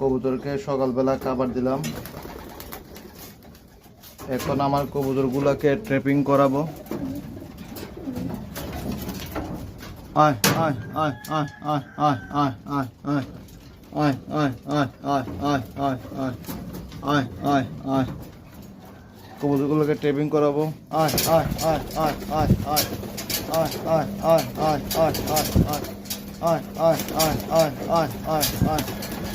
কবুতরকে সকালবেলা খাবার দিলাম এখন আমার কবুতরগুলোকে ট্রেপিং করাবো আয় আয় আয় আয় আয় আয় আয় আয় আয় আয় আয় আয় আয় আয় আয় আয় আয় আয় আয় ট্রেপিং করাবো আয় আয় আয় আয় আয় আয় আয় আয় আয় আয় আয় আয় আয় আয় আয় আয় আয় আয় আয়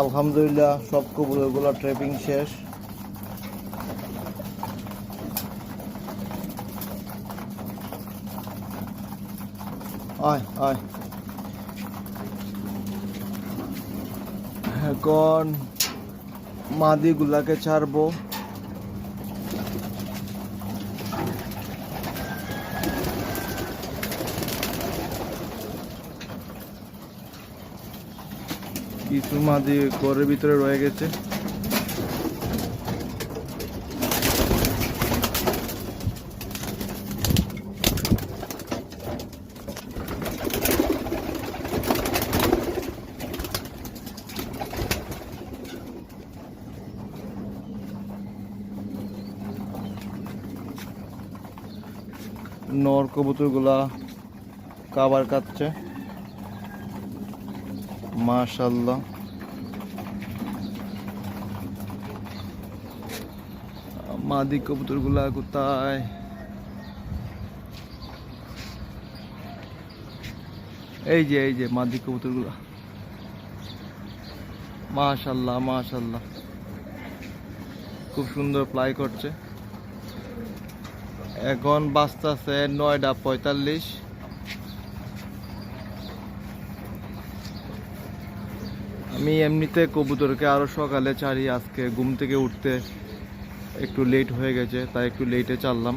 আলহামদুলিল্লাহ সব কবুতরগুলো ট্রেপিং শেষ। আয় আয়। এখন মাদিগুলাকে ছাড়বো। কিছু মাদি ঘরের ভিতরে রয়ে গেছে। নর কবুতরগুলা কাবার কাটছে মাশাল্লাহ মাদি কবুতরগুলা কোথায়? এই যে এই যে, মাদি কবুতরগুলা। মাশাল্লাহ মাশাল্লাহ খুব সুন্দর ফ্লাই করছে। এখন বাজতেছে নয়টা পঁয়তাল্লিশ। আমি এমনিতে কবুতরকে আরও সকালে চারি আজকে ঘুম থেকে উঠতে একটু লেট হয়ে গেছে, তাই একটু লেটে চাললাম।